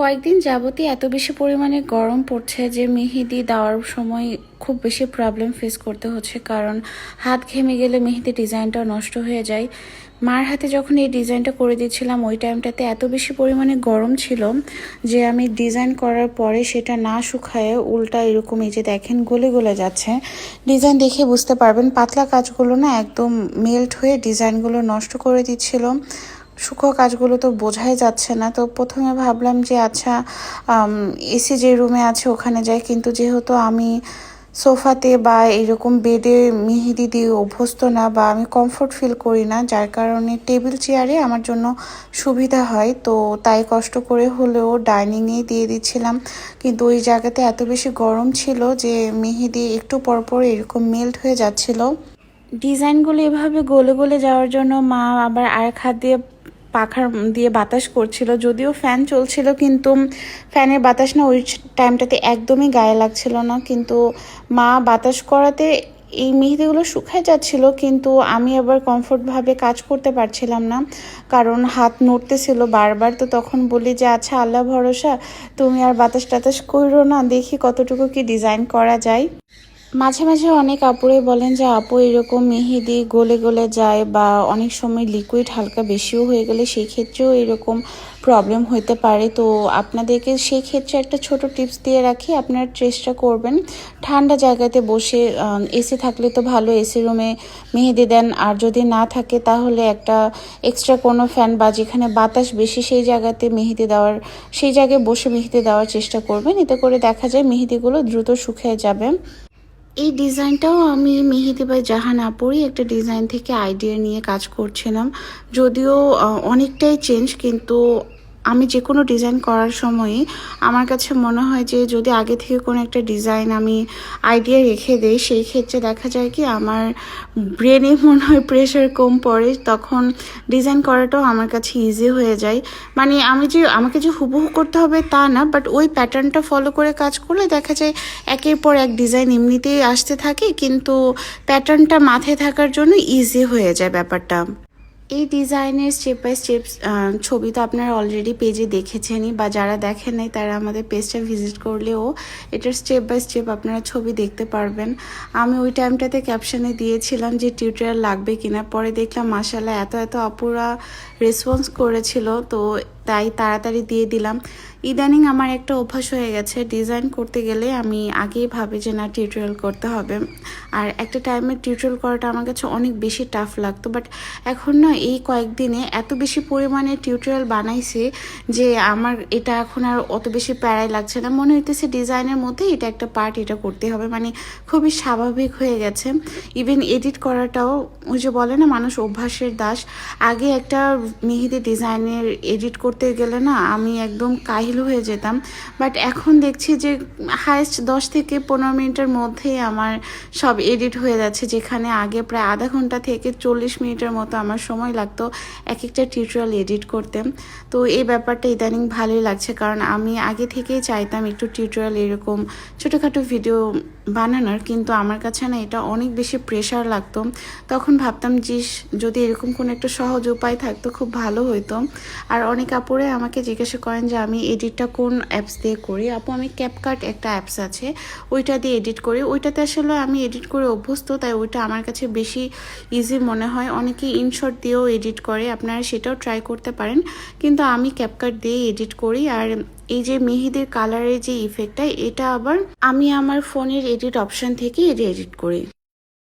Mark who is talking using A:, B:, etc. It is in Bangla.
A: কয়েকদিন যাবতই এত বেশি পরিমাণে গরম পড়ছে যে মেহেদি দেওয়ার সময় খুব বেশি প্রবলেম ফেস করতে হচ্ছে। কারণ হাত ঘেমে গেলে মেহেদি ডিজাইনটা নষ্ট হয়ে যায়। মার হাতে যখন এই ডিজাইনটা করে দিয়েছিলাম ওই টাইমটাতে এত বেশি পরিমাণে গরম ছিল যে আমি ডিজাইন করার পরে সেটা না শুকায় উল্টা এরকম এই যে দেখেন গলে গলে যাচ্ছে। ডিজাইন দেখে বুঝতে পারবেন, পাতলা কাজগুলো না একদম মেল্ট হয়ে ডিজাইনগুলো নষ্ট করে দিচ্ছিল। সূক্ষ্ম কাজগুলো তো বোঝাই যাচ্ছে না। তো প্রথমে ভাবলাম যে আচ্ছা এসি যে রুমে আছে ওখানে যাই। কিন্তু যেহেতু আমি সোফাতে বা এরকম বেডে মেহেদি দিয়ে অভ্যস্ত না বা আমি কমফোর্ট ফিল করি না, যার কারণে টেবিল চেয়ারে আমার জন্য সুবিধা হয়। তো তাই কষ্ট করে হলেও ডাইনিংয়েই দিয়ে দিচ্ছিলাম। কিন্তু ওই জায়গাতে এত বেশি গরম ছিল যে, মেহেদি একটু পরপর এরকম মেল্ট হয়ে যাচ্ছিল। ডিজাইনগুলো এভাবে গলে গলে যাওয়ার জন্য মা আবার আরেক হাত দিয়ে পাখার দিয়ে বাতাস করছিল, যদিও ফ্যান চলছিল, কিন্তু ফ্যানের বাতাস না ওই টাইমটাতে একদমই গায়ে লাগছিল না। কিন্তু মা বাতাস করাতে এই মেহেদিগুলো শুকায় যাচ্ছিল, কিন্তু আমি আবার কমফোর্টভাবে কাজ করতে পারছিলাম না, কারণ হাত নড়তেছিল বারবার। তো তখন বলি যে আচ্ছা আল্লাহ ভরসা, তুমি আর বাতাস টাতাস করো না, দেখি কতটুকু কি ডিজাইন করা যায়। মাঝে মাঝে অনেক আপুরে বলেন যে, আপু, এরকম মেহেদি গলে গলে যায় বা অনেক সময় লিকুইড হালকা বেশিও হয়ে গেলে সেই ক্ষেত্রেও এরকম প্রবলেম হতে পারে। তো আপনাদেরকে সেই ক্ষেত্রে একটা ছোট টিপস দিয়ে রাখি, আপনারা চেষ্টা করবেন ঠান্ডা জায়গাতে বসে এসি থাকলে তো ভালো এসি রুমে মেহেদি দেন। আর যদি না থাকে তাহলে একটা এক্সট্রা কোনো ফ্যান বা যেখানে বাতাস বেশি সেই জায়গাতে মেহেদি দেওয়ার, সেই জায়গায় বসে মেহেদি দেওয়ার চেষ্টা করবেন। এতে করে দেখা যায় মেহেদিগুলো দ্রুত শুকিয়ে যাবে। এই ডিজাইনটাও আমি মেহেদি বাই জাহান আপুরই একটা ডিজাইন থেকে আইডিয়া নিয়ে কাজ করছিলাম। যদিও অনেকটাই চেঞ্জ কিন্তু আমি যে কোনো ডিজাইন করার সময়ই আমার কাছে মনে হয় যে যদি আগে থেকে কোনো একটা ডিজাইন আমি আইডিয়া রেখে দেই, সেই ক্ষেত্রে দেখা যায় কি আমার ব্রেনে মনে হয় প্রেশার কম পড়ে, তখন ডিজাইন করাটাও আমার কাছে ইজি হয়ে যায়। মানে আমি যে, আমাকে যে হুবহু করতে হবে তা না বাট ওই প্যাটার্নটা ফলো করে কাজ করলে দেখা যায় একের পর এক ডিজাইন এমনিতেই আসতে থাকে, কিন্তু প্যাটার্নটা মাথায় থাকার জন্য ইজি হয়ে যায় ব্যাপারটা। এই ডিজাইনের স্টেপ বাই স্টেপ ছবি তো আপনারা অলরেডি পেজে দেখেছেনই বা যারা দেখেন নাই, তারা আমাদের পেজটা ভিজিট করলেও এটার স্টেপ বাই স্টেপ আপনারা ছবি দেখতে পারবেন। আমি ওই টাইমটাতে ক্যাপশনে দিয়েছিলাম যে টিউটোরিয়াল লাগবে কিনা, পরে দেখলাম মাসাল্লাহ এত এত অপুরা রেসপন্স করেছিল। তো তাই তাড়াতাড়ি দিয়ে দিলাম। ইদানিং আমার একটা অভ্যাস হয়ে গেছে ডিজাইন করতে গেলে আমি আগেই ভাবি যে না টিউটোরিয়াল করতে হবে। আর একটা টাইমে টিউটোরিয়াল করাটা আমার কাছে অনেক বেশি টাফ লাগতো। বাট এখন না, এই কয়েকদিনে এত বেশি পরিমাণে টিউটোরিয়াল বানাইছে যে আমার এটা এখন আর অত বেশি প্যারাই লাগছে না। মনে হইতেছে ডিজাইনের মধ্যে এটা একটা পার্ট এটা করতে হবে। মানে খুবই স্বাভাবিক হয়ে গেছে। ইভেন এডিট করাটাও ওই যে বলে না, মানুষ অভ্যাসের দাস। আগে একটা মেহেদি ডিজাইনের এডিট করতে গেলে না আমি একদম কাহিল হয়ে যেতাম। বাট এখন দেখছি যে হায়েস্ট দশ থেকে পনেরো মিনিটের মধ্যেই আমার সব এডিট হয়ে যাচ্ছে, যেখানে আগে প্রায় আধা ঘণ্টা থেকে চল্লিশ মিনিটের মতো আমার সময় লাগতো এক একটা টিউটোরিয়াল এডিট করতে। তো এই ব্যাপারটা ইদানিং ভালোই লাগছে, কারণ আমি আগে থেকেই চাইতাম একটু টিউটোরিয়াল এরকম ছোটোখাটো ভিডিও বানানোর, কিন্তু আমার কাছে না এটা অনেক বেশি প্রেশার লাগতো। তখন ভাবতাম যে যদি এরকম কোনো একটা সহজ উপায় থাকতো, খুব ভালো হতো আর অনেক আপুরে আমাকে জিজ্ঞাসা করেন যে, আমি এডিটটা কোন অ্যাপস দিয়ে করি? আপু, আমি ক্যাপকাট একটা অ্যাপস আছে, ওইটা দিয়ে এডিট করি। ওইটাতে আসলে আমি এডিট করে অভ্যস্ত, তাই ওইটা আমার কাছে বেশি ইজি মনে হয়। অনেকে ইনশর্ট দিয়েও এডিট করে, আপনারা সেটাও ট্রাই করতে পারেন। কিন্তু আমি ক্যাপকাট দিয়ে এডিট করি, আর এই যে মেহেদের কালারের যে ইফেক্টটা এটা আবার আমি আমার ফোনের এডিট অপশন থেকে এডিট করি।